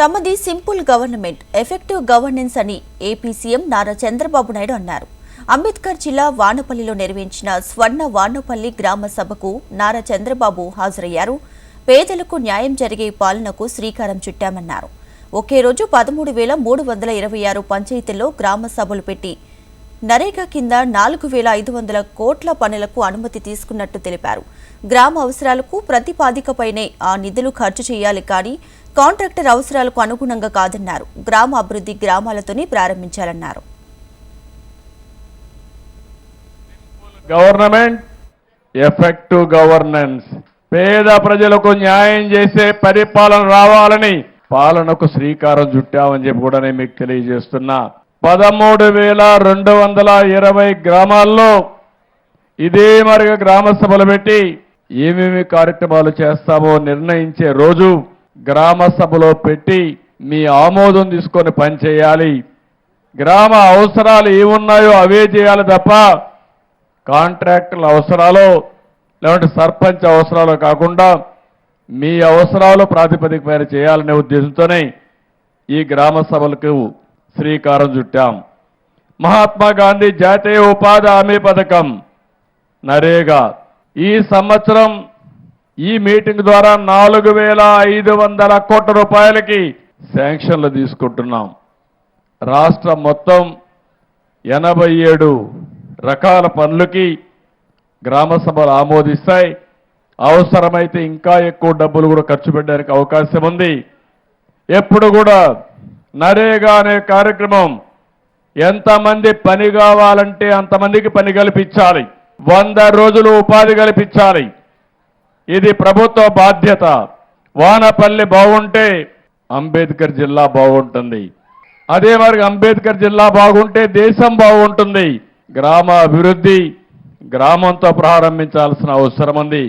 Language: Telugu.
తమది సింపుల్ గవర్నమెంట్ ఎఫెక్టివ్ గవర్నెన్స్ అని ఏపీ సీఎం నారా చంద్రబాబు నాయుడు అన్నారు. అంబేద్కర్ జిల్లా వానపల్లిలో నిర్వహించిన స్వర్ణ వానపల్లి గ్రామ సభకు నారా చంద్రబాబు హాజరయ్యారు. పేదలకు న్యాయం జరిగే పాలనకు శ్రీకారం చుట్టామన్నారు. ఒకే రోజు పదమూడు వేల మూడు వందల ఇరవై ఆరు పంచాయతీల్లో గ్రామ సభలు పెట్టి నరేగా కింద నాలుగు వేల ఐదు వందల కోట్ల పనులకు అనుమతి తీసుకున్నట్టు తెలిపారు. గ్రామ అవసరాలకు ప్రతిపాదికపైనే ఆ నిధులు ఖర్చు చేయాలి కానీ కాంట్రాక్టర్ అవసరాలకు అనుగుణంగా కాదన్నారు. గ్రామ అభివృద్ధి గ్రామాలతోనే ప్రారంభించాలన్నారు. గవర్నమెంట్ ఎఫెక్టివ్ గవర్నెన్స్ పేద ప్రజలకు న్యాయం చేసే పరిపాలన రావాలని పాలనకు శ్రీకారం చుట్టామని చెప్పి కూడా నేను మీకు తెలియజేస్తున్నా. పదమూడు వేల రెండు వందల ఇరవై గ్రామాల్లో ఇదే మరిగా గ్రామ సభలు పెట్టి ఏమేమి కార్యక్రమాలు చేస్తామో నిర్ణయించే రోజు గ్రామ సభలో పెట్టి మీ ఆమోదం తీసుకొని పనిచేయాలి. గ్రామ అవసరాలు ఏమున్నాయో అవే చేయాలి తప్ప కాంట్రాక్టుల అవసరాలు లేదంటే సర్పంచ్ అవసరాలు కాకుండా మీ అవసరాలు ప్రాతిపదిక పైన చేయాలనే ఉద్దేశంతోనే ఈ గ్రామ సభలకు శ్రీకారం చుట్టాం. మహాత్మా గాంధీ జాతీయ ఉపాధి హామీ పథకం. నరేగా ఈ సంవత్సరం ఈ మీటింగ్ ద్వారా నాలుగు వేల ఐదు వందల కోట్ల రూపాయలకి శాంక్షన్లు తీసుకుంటున్నాం. రాష్ట్రం మొత్తం ఎనభై ఏడు రకాల పనులకి గ్రామ సభలు ఆమోదిస్తాయి. అవసరమైతే ఇంకా ఎక్కువ డబ్బులు కూడా ఖర్చు పెట్టడానికి అవకాశం ఉంది. ఎప్పుడు కూడా నరేగా అనే కార్యక్రమం. ఎంతమంది పని కావాలంటే అంతమందికి పని కల్పించాలి. వంద రోజులు ఉపాధి కల్పించాలి. ఇది ప్రభుత్వ బాధ్యత. వానపల్లి బాగుంటే అంబేద్కర్ జిల్లా బాగుంటుంది. అదే మరి అంబేద్కర్ జిల్లా బాగుంటే దేశం బాగుంటుంది. గ్రామ అభివృద్ధి గ్రామంతో ప్రారంభించాల్సిన అవసరం ఉంది.